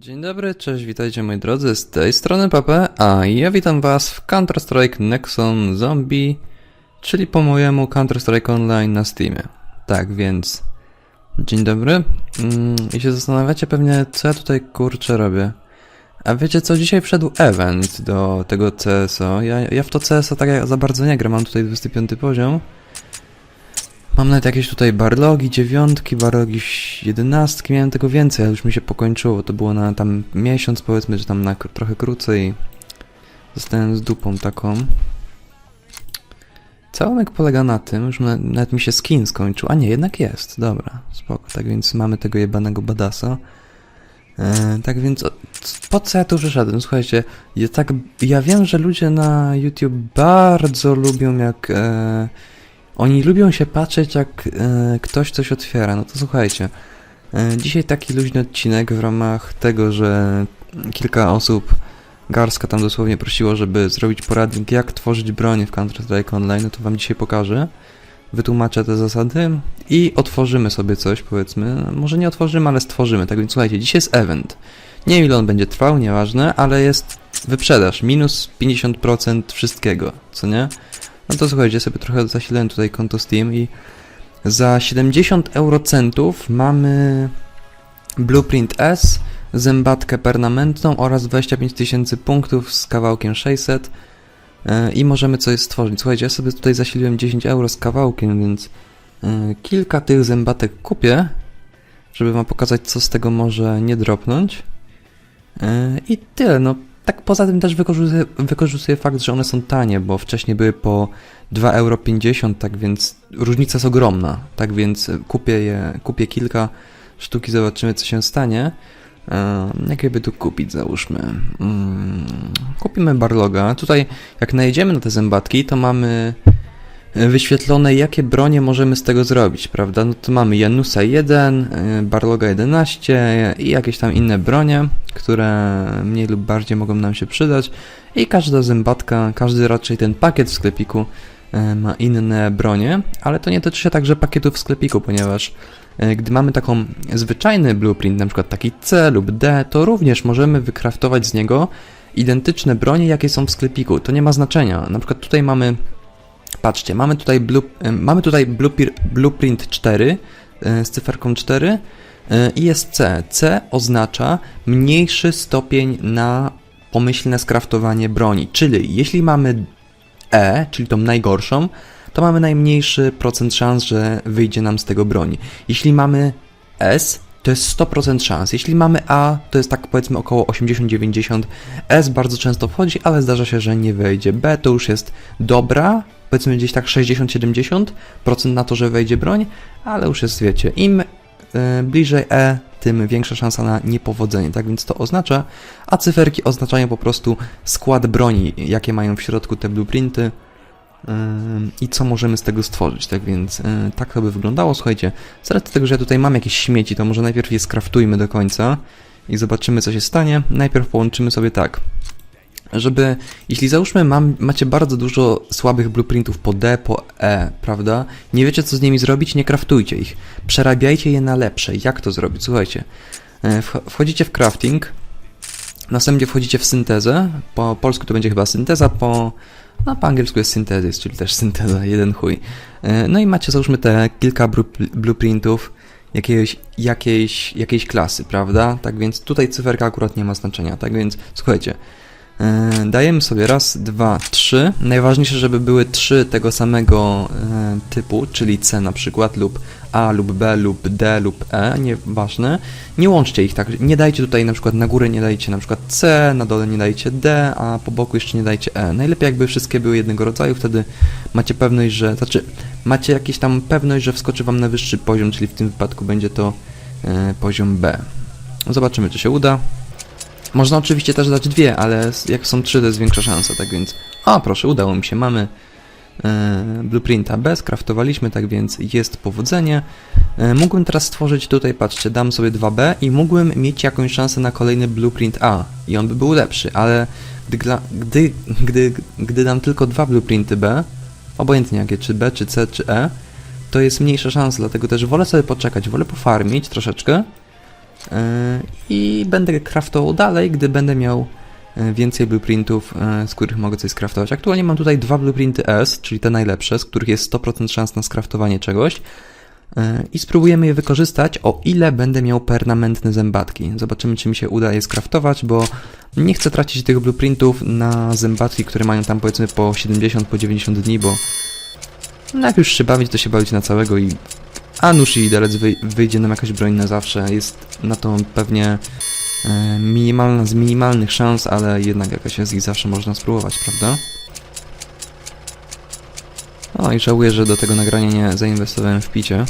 Dzień dobry, cześć, witajcie moi drodzy, z tej strony Pape, a ja witam was w Counter-Strike Nexon Zombie, czyli po mojemu Counter-Strike Online na Steamie. Tak więc, dzień dobry. Mm, I się zastanawiacie pewnie, co ja tutaj kurczę robię. A wiecie co, dzisiaj wszedł event do tego CSO. Ja, ja w to CSO tak jak za bardzo nie gram, mam tutaj 25 poziom. Mam nawet jakieś tutaj barlogi, dziewiątki, barlogi jedenastki, miałem tego więcej, ale już mi się pokończyło. To było na tam miesiąc powiedzmy, czy tam na trochę krócej. Zostałem z dupą taką. Całomek polega na tym, na, nawet mi się skin skończył. A nie, jednak jest, dobra, spoko. Tak więc mamy tego jebanego badasa. E, tak więc o- po co ja tu wyszedłem? Słuchajcie, ja, tak, ja wiem, że ludzie na YouTube bardzo lubią jak... E, oni lubią się patrzeć, jak e, ktoś coś otwiera. No to słuchajcie. E, dzisiaj taki luźny odcinek w ramach tego, że kilka osób, garstka tam dosłownie prosiło, żeby zrobić poradnik, jak tworzyć broń w Counter-Strike Online. No to wam dzisiaj pokażę. Wytłumaczę te zasady i otworzymy sobie coś, powiedzmy. Może nie otworzymy, ale stworzymy. Tak więc słuchajcie, dzisiaj jest event. Nie wiem ile on będzie trwał, nieważne, ale jest wyprzedaż. Minus 50% wszystkiego, co nie? No to słuchajcie, sobie trochę zasilałem tutaj konto Steam i za 70 eurocentów mamy Blueprint S, zębatkę permanentną oraz 25 tysięcy punktów z kawałkiem 600 e, i możemy coś stworzyć. Słuchajcie, ja sobie tutaj zasiliłem 10 euro z kawałkiem, więc e, kilka tych zębatek kupię, żeby wam pokazać, co z tego może nie dropnąć. E, I tyle, no tak poza tym też wykorzystuję, wykorzystuję fakt, że one są tanie, bo wcześniej były po 2,50 euro, tak więc różnica jest ogromna. Tak więc kupię je, kupię kilka sztuk i zobaczymy co się stanie. E, jakie by tu kupić, załóżmy. Mm, kupimy barloga. Tutaj jak najedziemy na te zębatki, to mamy e, wyświetlone, jakie bronie możemy z tego zrobić, prawda? No to mamy Janusa 1, e, Barloga 11 i jakieś tam inne bronie, które mniej lub bardziej mogą nam się przydać. I każda zębatka, każdy raczej ten pakiet w sklepiku e, ma inne bronie, ale to nie tyczy się także pakietów w sklepiku, ponieważ e, gdy mamy taką zwyczajny blueprint, na przykład taki C lub D, to również możemy wykraftować z niego identyczne bronie, jakie są w sklepiku. To nie ma znaczenia. Na przykład tutaj mamy Patrzcie, mamy tutaj, e, mamy tutaj blueprint 4 e, z cyferką 4 e, i jest C. C oznacza mniejszy stopień na pomyślne skraftowanie broni. Czyli jeśli mamy E, czyli tą najgorszą, to mamy najmniejszy procent szans, że wyjdzie nam z tego broń. Jeśli mamy S, to jest 100% szans. Jeśli mamy A, to jest tak powiedzmy około 80-90. S bardzo często wchodzi, ale zdarza się, że nie wejdzie. B to już jest dobra, powiedzmy gdzieś tak 60-70% na to, że wejdzie broń, ale już jest, wiecie, im e, bliżej E, tym większa szansa na niepowodzenie, tak więc to oznacza, a cyferki oznaczają po prostu skład broni, jakie mają w środku te blueprinty i co możemy z tego stworzyć, tak więc y, tak to by wyglądało, słuchajcie, z racji tego, że ja tutaj mam jakieś śmieci, to może najpierw je skraftujmy do końca i zobaczymy co się stanie, najpierw połączymy sobie tak, żeby, jeśli załóżmy mam, macie bardzo dużo słabych blueprintów po D, po E, prawda? Nie wiecie co z nimi zrobić, nie kraftujcie ich. Przerabiajcie je na lepsze. Jak to zrobić? Słuchajcie, e, wch- wchodzicie w crafting, następnie wchodzicie w syntezę, po polsku to będzie chyba synteza, po, no po angielsku jest syntezis, czyli też synteza, jeden chuj. E, No i macie załóżmy te kilka blueprintów jakiejś, jakiejś, jakiejś klasy, prawda? Tak więc tutaj cyferka akurat nie ma znaczenia, tak więc słuchajcie, Dajemy sobie raz, dwa, trzy. Najważniejsze, żeby były trzy tego samego e, typu, czyli C na przykład, lub A, lub B, lub D, lub E, nieważne. Nie łączcie ich tak, nie dajcie tutaj na przykład na górę nie dajcie na przykład C, na dole nie dajcie D, a po boku jeszcze nie dajcie E. Najlepiej jakby wszystkie były jednego rodzaju, wtedy macie pewność, że, znaczy macie jakieś tam pewność, że wskoczy wam na wyższy poziom, czyli w tym wypadku będzie to e, poziom B. Zobaczymy, czy się uda. Można oczywiście też dać dwie, ale jak są trzy, to jest większa szansa, tak więc... O, proszę, udało mi się, mamy e, blueprinta B, skraftowaliśmy, tak więc jest powodzenie. E, mógłbym teraz stworzyć tutaj, patrzcie, dam sobie 2B i mógłbym mieć jakąś szansę na kolejny blueprint A i on by był lepszy, ale gdy, gdy, gdy, gdy dam tylko dwa blueprinty B, obojętnie jakie, czy B, czy C, czy E, to jest mniejsza szansa, dlatego też wolę sobie poczekać, wolę pofarmić troszeczkę, i będę craftował dalej, gdy będę miał e, więcej blueprintów, e, z których mogę coś skraftować. Aktualnie mam tutaj dwa blueprinty S, czyli te najlepsze, z których jest 100% szans na skraftowanie czegoś. E, I spróbujemy je wykorzystać, o ile będę miał permanentne zębatki. Zobaczymy, czy mi się uda je skraftować, bo nie chcę tracić tych blueprintów na zębatki, które mają tam powiedzmy po 70, po 90 dni, bo no jak już się bawić, to się bawić na całego i a nuż i delec wyj- wyjdzie nam jakaś broń na zawsze. Jest na to pewnie e, minimalna z minimalnych szans, ale jednak jakaś z nich zawsze można spróbować, prawda? O i żałuję, że do tego nagrania nie zainwestowałem w picie.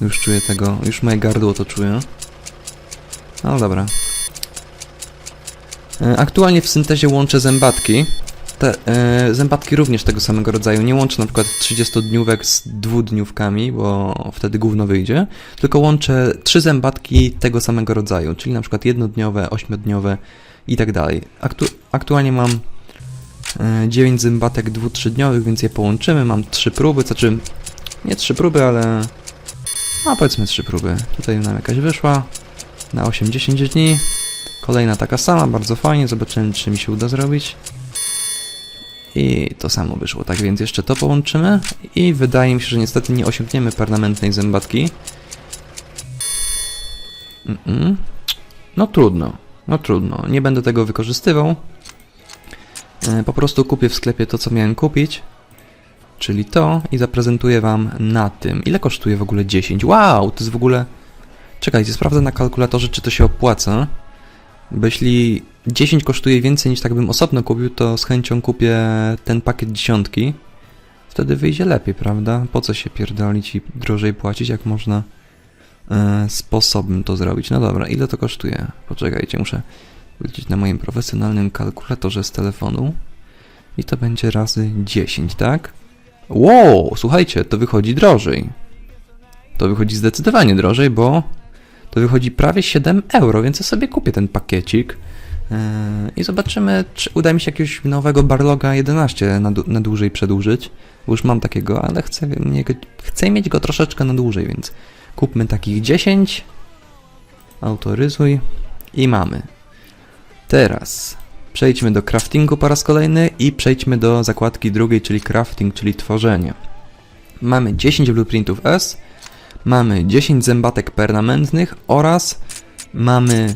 Już czuję tego, już moje gardło to czuję. No dobra. E, Aktualnie w syntezie łączę zębatki. Te e, zębatki również tego samego rodzaju. Nie łączę na przykład 30-dniówek z dwudniówkami, bo wtedy gówno wyjdzie. Tylko łączę trzy zębatki tego samego rodzaju, czyli na przykład jednodniowe, ośmiodniowe i tak dalej. Aktu aktualnie mam e, 9 zębatek dwu-trzydniowych, więc je połączymy. Mam trzy próby, to znaczy nie trzy próby, ale no powiedzmy trzy próby. Tutaj nam jakaś wyszła na 8-10 dni. Kolejna taka sama, bardzo fajnie. Zobaczymy, czy mi się uda zrobić. I to samo wyszło, tak więc jeszcze to połączymy i wydaje mi się, że niestety nie osiągniemy permanentnej zębatki. Mm-mm. No trudno, no trudno, nie będę tego wykorzystywał. E, Po prostu kupię w sklepie to, co miałem kupić, czyli to i zaprezentuję Wam na tym. Ile kosztuje w ogóle 10? Wow, to jest w ogóle... Czekajcie, sprawdzę na kalkulatorze, czy to się opłaca. Bo jeśli 10 kosztuje więcej niż tak bym osobno kupił, to z chęcią kupię ten pakiet dziesiątki. Wtedy wyjdzie lepiej, prawda? Po co się pierdolić i drożej płacić, jak można e, sposobem to zrobić? No dobra, ile to kosztuje? Poczekajcie, muszę wrócić na moim profesjonalnym kalkulatorze z telefonu. I to będzie razy 10, tak? Wow, słuchajcie, to wychodzi drożej. To wychodzi zdecydowanie drożej, bo to wychodzi prawie 7 euro, więc ja sobie kupię ten pakiecik yy, i zobaczymy, czy uda mi się jakiegoś nowego Barloga 11 na, na dłużej przedłużyć. Już mam takiego, ale chcę, mnie go, chcę mieć go troszeczkę na dłużej, więc kupmy takich 10, autoryzuj i mamy. Teraz przejdźmy do craftingu po raz kolejny i przejdźmy do zakładki drugiej, czyli crafting, czyli tworzenie. Mamy 10 blueprintów S, mamy 10 zębatek permanentnych oraz mamy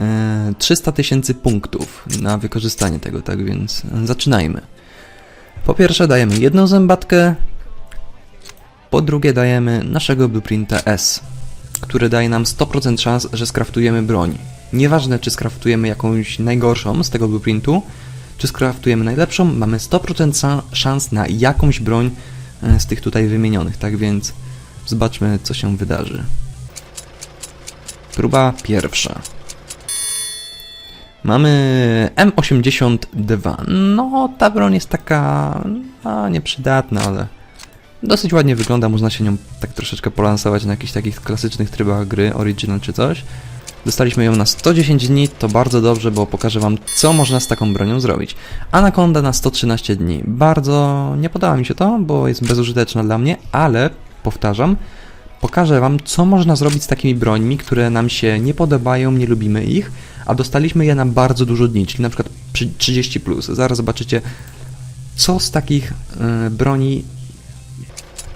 e, 300 tysięcy punktów na wykorzystanie tego, tak więc zaczynajmy. Po pierwsze dajemy jedną zębatkę, po drugie dajemy naszego blueprinta S, który daje nam 100% szans, że skraftujemy broń. Nieważne czy skraftujemy jakąś najgorszą z tego blueprintu, czy skraftujemy najlepszą, mamy 100% sa- szans na jakąś broń e, z tych tutaj wymienionych, tak więc Zobaczmy, co się wydarzy. Próba pierwsza. Mamy M82. No, ta broń jest taka no, nieprzydatna, ale dosyć ładnie wygląda. Można się nią tak troszeczkę polansować na jakichś takich klasycznych trybach gry, original czy coś. Dostaliśmy ją na 110 dni, to bardzo dobrze, bo pokażę Wam, co można z taką bronią zrobić. Anaconda na 113 dni. Bardzo nie podoba mi się to, bo jest bezużyteczna dla mnie, ale powtarzam, pokażę Wam, co można zrobić z takimi brońmi, które nam się nie podobają, nie lubimy ich, a dostaliśmy je na bardzo dużo dni, czyli na przykład przy 30+. Plus. Zaraz zobaczycie, co z takich e, broni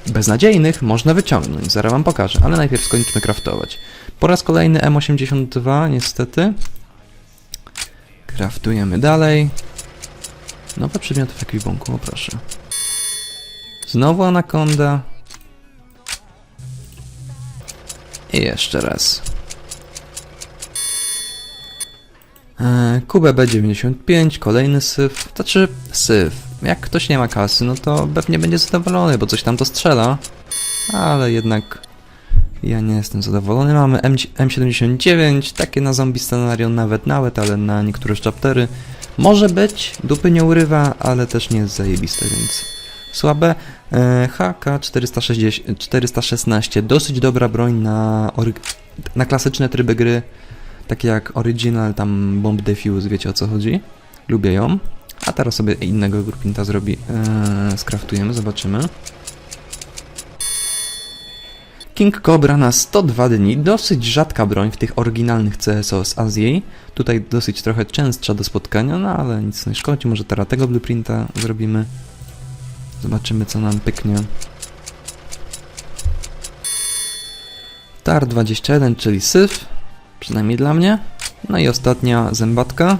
beznadziejnych można wyciągnąć. Zaraz Wam pokażę, ale najpierw skończmy craftować. Po raz kolejny M82, niestety. Craftujemy dalej. Nowe przedmioty w ekwipunku, proszę. Znowu anakonda. I jeszcze raz. Eee, Kubę B95, kolejny syf. To czy syf? Jak ktoś nie ma kasy, no to pewnie będzie zadowolony, bo coś tam to strzela. Ale jednak ja nie jestem zadowolony. Mamy M M79, takie na zombie scenario nawet nawet, ale na niektóre chaptery. Może być, dupy nie urywa, ale też nie jest zajebiste, więc słabe. E, HK 460, 416, dosyć dobra broń na, na klasyczne tryby gry, takie jak Original, tam Bomb Defuse, wiecie o co chodzi. Lubię ją. A teraz sobie innego grupinta zrobi, e, skraftujemy, zobaczymy. King Cobra na 102 dni, dosyć rzadka broń w tych oryginalnych CSO z Azji. Tutaj dosyć trochę częstsza do spotkania, no ale nic nie szkodzi, może teraz tego blueprinta zrobimy. Zobaczymy co nam pyknie. TAR 21, czyli syf, przynajmniej dla mnie. No i ostatnia zębatka.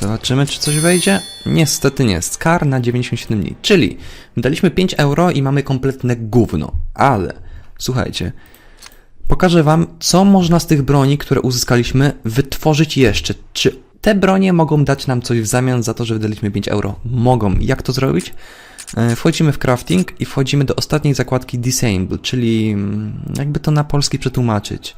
Zobaczymy, czy coś wejdzie. Niestety nie. Skar na 97 dni. Czyli daliśmy 5 euro i mamy kompletne gówno. Ale słuchajcie, pokażę wam, co można z tych broni, które uzyskaliśmy, wytworzyć jeszcze. Czy te bronie mogą dać nam coś w zamian za to, że wydaliśmy 5 euro? Mogą. Jak to zrobić? E, Wchodzimy w crafting i wchodzimy do ostatniej zakładki Disable, czyli mm, jakby to na polski przetłumaczyć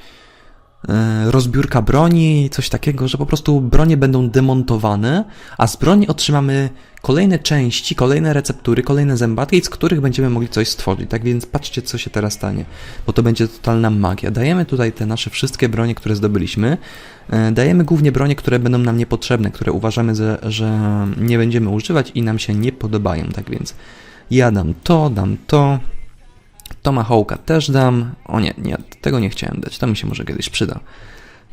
rozbiórka broni, coś takiego, że po prostu bronie będą demontowane, a z broni otrzymamy kolejne części, kolejne receptury, kolejne zębatki, z których będziemy mogli coś stworzyć. Tak więc patrzcie, co się teraz stanie, bo to będzie totalna magia. Dajemy tutaj te nasze wszystkie bronie, które zdobyliśmy. E, Dajemy głównie bronie, które będą nam niepotrzebne, które uważamy, że, że nie będziemy używać i nam się nie podobają. Tak więc ja dam to, dam to. Tomahawka też dam. O nie, nie, tego nie chciałem dać. To mi się może kiedyś przyda.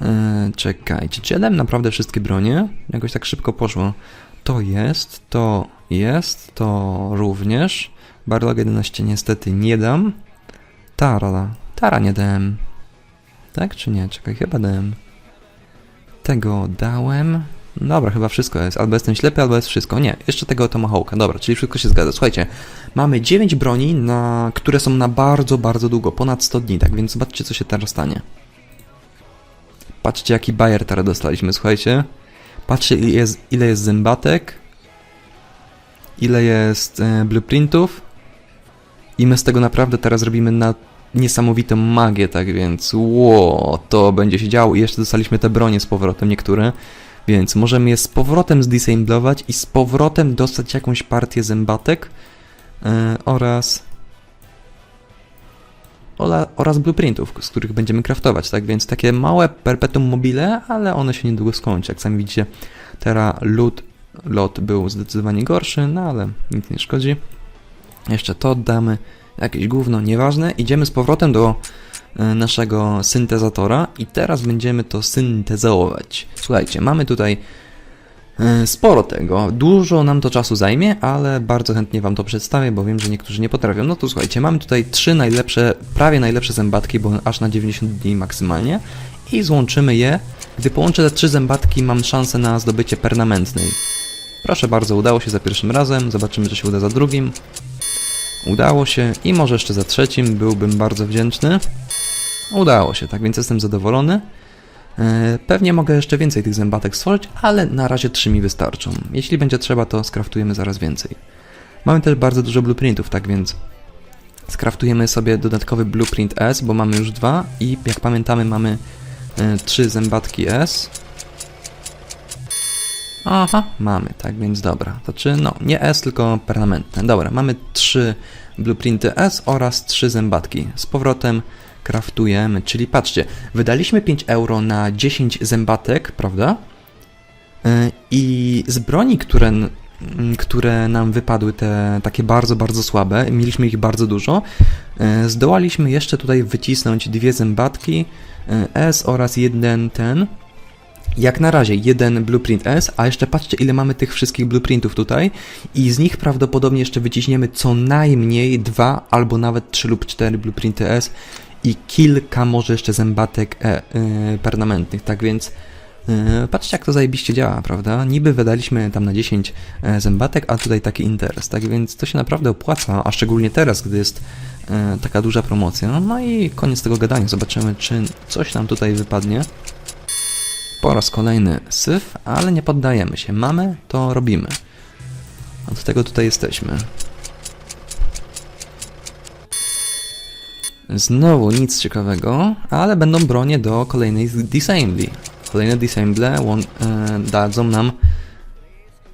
Eee, czekajcie, czy ja dałem naprawdę wszystkie bronie? Jakoś tak szybko poszło. To jest, to jest, to również. Barlog 11 niestety nie dam. Tara, Tara nie dałem. Tak czy nie? Czekaj, chyba dałem. Tego dałem. Dobra, chyba wszystko jest. Albo jestem ślepy, albo jest wszystko. Nie, jeszcze tego Tomahawka. Dobra, czyli wszystko się zgadza. Słuchajcie, mamy 9 broni, na, które są na bardzo, bardzo długo, ponad 100 dni, tak więc zobaczcie, co się teraz stanie. Patrzcie, jaki bajer teraz dostaliśmy, słuchajcie. Patrzcie, ile jest, ile jest zębatek, ile jest e, blueprintów i my z tego naprawdę teraz robimy na niesamowitą magię, tak więc ło, to będzie się działo i jeszcze dostaliśmy te bronie z powrotem, niektóre. Więc możemy je z powrotem zdisemblować i z powrotem dostać jakąś partię zębatek e, oraz oraz blueprintów, z których będziemy craftować, tak więc takie małe perpetuum mobile, ale one się niedługo skończą. Jak sami widzicie, teraz loot, lot był zdecydowanie gorszy, no ale nic nie szkodzi. Jeszcze to oddamy, jakieś gówno, nieważne. Idziemy z powrotem do naszego syntezatora i teraz będziemy to syntezować. Słuchajcie, mamy tutaj e, sporo tego. Dużo nam to czasu zajmie, ale bardzo chętnie Wam to przedstawię, bo wiem, że niektórzy nie potrafią. No to słuchajcie, mamy tutaj trzy najlepsze, prawie najlepsze zębatki, bo aż na 90 dni maksymalnie i złączymy je. Gdy połączę te trzy zębatki, mam szansę na zdobycie permanentnej. Proszę bardzo, udało się za pierwszym razem, zobaczymy, czy się uda za drugim. Udało się i może jeszcze za trzecim byłbym bardzo wdzięczny. Udało się, tak więc jestem zadowolony. E, Pewnie mogę jeszcze więcej tych zębatek stworzyć, ale na razie trzy mi wystarczą. Jeśli będzie trzeba, to skraftujemy zaraz więcej. Mamy też bardzo dużo blueprintów, tak więc skraftujemy sobie dodatkowy blueprint S, bo mamy już dwa i jak pamiętamy mamy e, trzy zębatki S. Aha, mamy, tak więc dobra. To czy, no, nie S, tylko permanentne. Dobra, mamy trzy blueprinty S oraz trzy zębatki. Z powrotem kraftujemy, czyli patrzcie, wydaliśmy 5 euro na 10 zębatek, prawda? Yy, I z broni, które, które nam wypadły, te takie bardzo, bardzo słabe, mieliśmy ich bardzo dużo, yy, zdołaliśmy jeszcze tutaj wycisnąć dwie zębatki yy, S oraz jeden ten, jak na razie jeden blueprint S, a jeszcze patrzcie ile mamy tych wszystkich blueprintów tutaj. I z nich prawdopodobnie jeszcze wyciśniemy co najmniej dwa albo nawet trzy lub cztery blueprinty S i kilka może jeszcze zębatek e, y, permanentnych, tak więc y, patrzcie jak to zajebiście działa, prawda? Niby wydaliśmy tam na 10 e, zębatek, a tutaj taki interes, tak więc to się naprawdę opłaca, a szczególnie teraz, gdy jest e, taka duża promocja. No i koniec tego gadania, zobaczymy czy coś nam tutaj wypadnie. Po raz kolejny syf, ale nie poddajemy się. Mamy, to robimy. Od tego tutaj jesteśmy. Znowu nic ciekawego, ale będą bronie do kolejnej disassembly. Kolejne disassemble e, dadzą nam...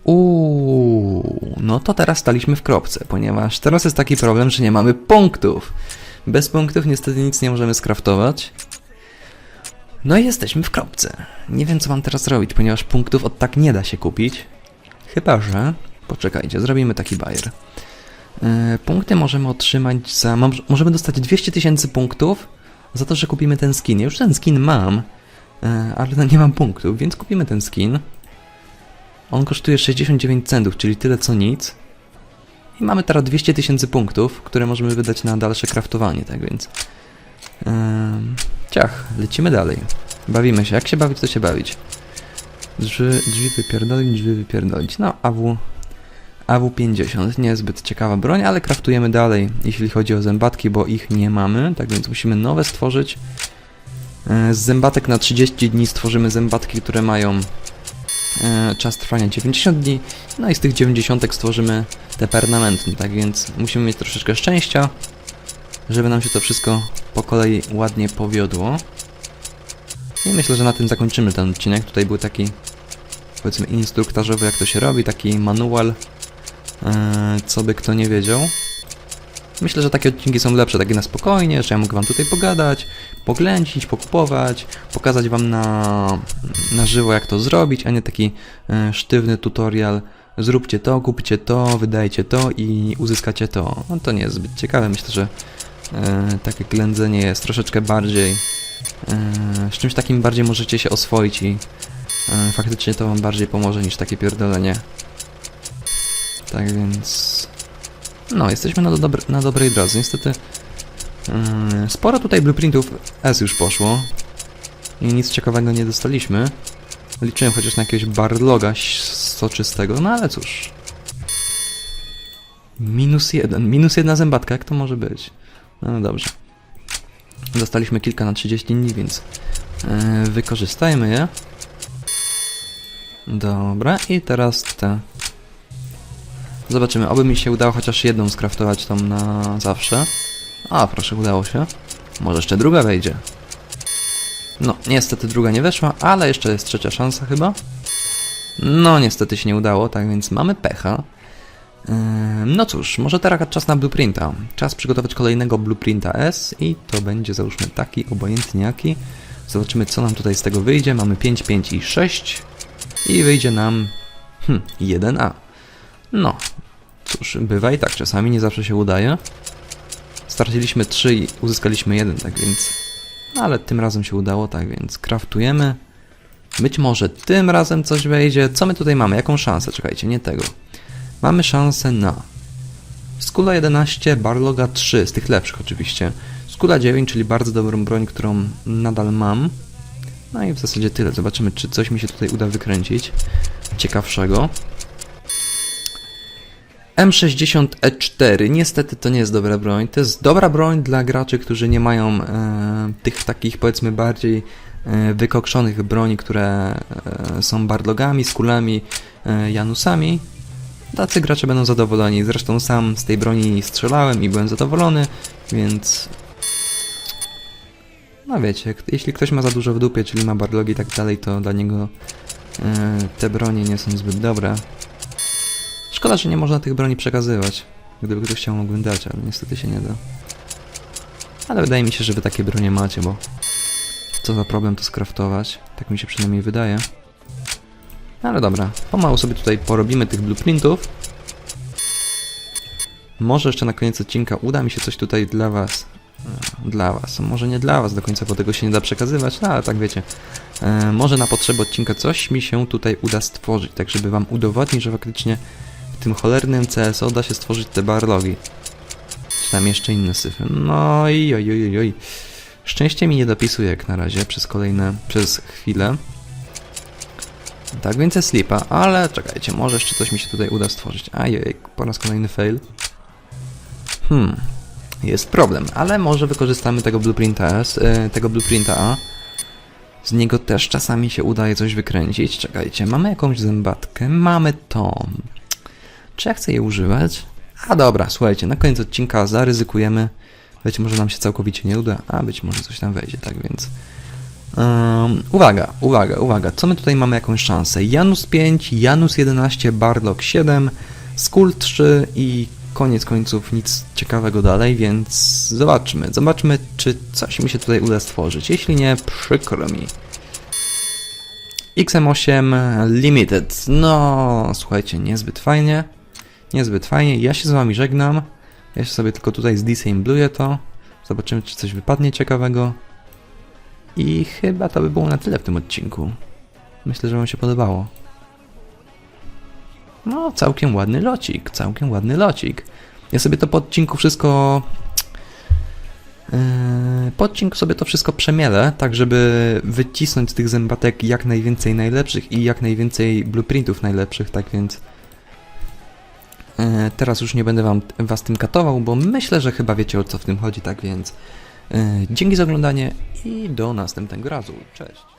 Uuu, no to teraz staliśmy w kropce, ponieważ teraz jest taki problem, że nie mamy punktów. Bez punktów niestety nic nie możemy skraftować. No i jesteśmy w kropce. Nie wiem, co mam teraz robić, ponieważ punktów od tak nie da się kupić. Chyba, że... Poczekajcie, zrobimy taki bajer. E, Punkty możemy otrzymać za. moż- Możemy dostać 200 tysięcy punktów za to, że kupimy ten skin. Ja już ten skin mam, e, ale no nie mam punktów, więc kupimy ten skin. On kosztuje 69 centów, czyli tyle co nic. I mamy teraz 200 tysięcy punktów, które możemy wydać na dalsze kraftowanie, tak więc. em, ciach, lecimy dalej. Bawimy się. Jak się bawić, to się bawić. Drzwi, drzwi wypierdolić, drzwi wypierdolić. No, AW, AW50, niezbyt ciekawa broń, ale kraftujemy dalej, jeśli chodzi o zębatki, bo ich nie mamy, tak więc musimy nowe stworzyć. E, Z zębatek na 30 dni stworzymy zębatki, które mają e, czas trwania 90 dni, no i z tych 90 stworzymy te permanentne, tak więc musimy mieć troszeczkę szczęścia, żeby nam się to wszystko po kolei ładnie powiodło. I myślę, że na tym zakończymy ten odcinek. Tutaj był taki, powiedzmy, instruktażowy, jak to się robi, taki manual, co by kto nie wiedział. Myślę, że takie odcinki są lepsze, takie na spokojnie, że ja mogę wam tutaj pogadać, poględzić, pokupować, pokazać wam na, na żywo jak to zrobić, a nie taki e, sztywny tutorial. Zróbcie to, kupcie to, wydajcie to i uzyskacie to. No to nie jest zbyt ciekawe. Myślę, że e, takie ględzenie jest troszeczkę bardziej e, z czymś takim bardziej możecie się oswoić i e, faktycznie to wam bardziej pomoże niż takie pierdolenie. Tak więc... No, jesteśmy na, na dobrej drodze. Niestety mm, sporo tutaj blueprintów S już poszło i nic ciekawego nie dostaliśmy. Liczyłem chociaż na jakiegoś barloga soczystego, no ale cóż. Minus jeden. Minus jedna zębatka, jak to może być? No dobrze. Dostaliśmy kilka na 30 dni, więc e, wykorzystajmy je. Dobra, i teraz te. Zobaczymy, oby mi się udało chociaż jedną skraftować tą na zawsze. A, proszę, udało się. Może jeszcze druga wejdzie. No, niestety druga nie weszła, ale jeszcze jest trzecia szansa chyba. No, niestety się nie udało, tak więc mamy pecha. Ym, No cóż, może teraz czas na blueprinta. Czas przygotować kolejnego blueprinta S i to będzie załóżmy taki, obojętnie jaki. Zobaczymy co nam tutaj z tego wyjdzie. Mamy 5, 5 i 6 i wyjdzie nam hm, 1A. No, cóż, bywa i tak, czasami nie zawsze się udaje. Straciliśmy 3 i uzyskaliśmy 1, tak więc... No, ale tym razem się udało, tak więc kraftujemy. Być może tym razem coś wejdzie. Co my tutaj mamy? Jaką szansę? Czekajcie, nie tego. Mamy szansę na Skula 11, Barloga 3, z tych lepszych oczywiście. Skula 9, czyli bardzo dobrą broń, którą nadal mam. No i w zasadzie tyle. Zobaczymy, czy coś mi się tutaj uda wykręcić ciekawszego. M60E4. Niestety to nie jest dobra broń. To jest dobra broń dla graczy, którzy nie mają e, tych takich powiedzmy bardziej e, wykokszonych broni, które e, są barlogami, skulami, e, janusami. Tacy gracze będą zadowoleni. Zresztą sam z tej broni strzelałem i byłem zadowolony, więc. No wiecie, jeśli ktoś ma za dużo w dupie, czyli ma barlogi i tak dalej, to dla niego e, te bronie nie są zbyt dobre. Szkoda, że nie można tych broni przekazywać. Gdyby ktoś chciał, mógłbym dać, ale niestety się nie da. Ale wydaje mi się, że wy takie bronie macie, bo co za problem to skraftować. Tak mi się przynajmniej wydaje. Ale dobra, pomału sobie tutaj porobimy tych blueprintów. Może jeszcze na koniec odcinka uda mi się coś tutaj dla was. e, Dla was. Może nie dla was do końca, bo tego się nie da przekazywać, no ale tak wiecie. E, może na potrzeby odcinka coś mi się tutaj uda stworzyć, tak żeby wam udowodnić, że faktycznie w tym cholernym CSO da się stworzyć te barlogi. Czy tam jeszcze inne syfy. No i oj, oj, oj, oj. Szczęście mi nie dopisuje jak na razie przez kolejne, przez chwilę. Tak, więcej slipa, ale czekajcie, może jeszcze coś mi się tutaj uda stworzyć. Ajej, po raz kolejny fail. Hmm, jest problem, ale może wykorzystamy tego blueprinta S, e, tego blueprinta A. Z niego też czasami się udaje coś wykręcić. Czekajcie, mamy jakąś zębatkę, mamy tą. Czy ja chcę jej używać? A dobra, słuchajcie, na koniec odcinka zaryzykujemy. Być może nam się całkowicie nie uda, a być może coś tam wejdzie, tak więc... Um, uwaga, uwaga, uwaga. Co my tutaj mamy jakąś szansę? Janus 5, Janus 11, Barlock 7, Skull 3 i koniec końców nic ciekawego dalej, więc zobaczmy. Zobaczmy, czy coś mi się tutaj uda stworzyć. Jeśli nie, przykro mi. XM8 Limited. No, słuchajcie, niezbyt fajnie. Niezbyt fajnie. Ja się z wami żegnam. Ja się sobie tylko tutaj zdisembluję to. Zobaczymy, czy coś wypadnie ciekawego. I chyba to by było na tyle w tym odcinku. Myślę, że Wam się podobało. No, całkiem ładny locik, całkiem ładny locik. Ja sobie to po odcinku wszystko. Yy, odcinku sobie to wszystko przemielę, tak żeby wycisnąć z tych zębatek jak najwięcej najlepszych i jak najwięcej blueprintów najlepszych, tak więc. E, Teraz już nie będę wam, was tym katował, bo myślę, że chyba wiecie o co w tym chodzi, tak więc e, dzięki za oglądanie i do następnego razu. Cześć.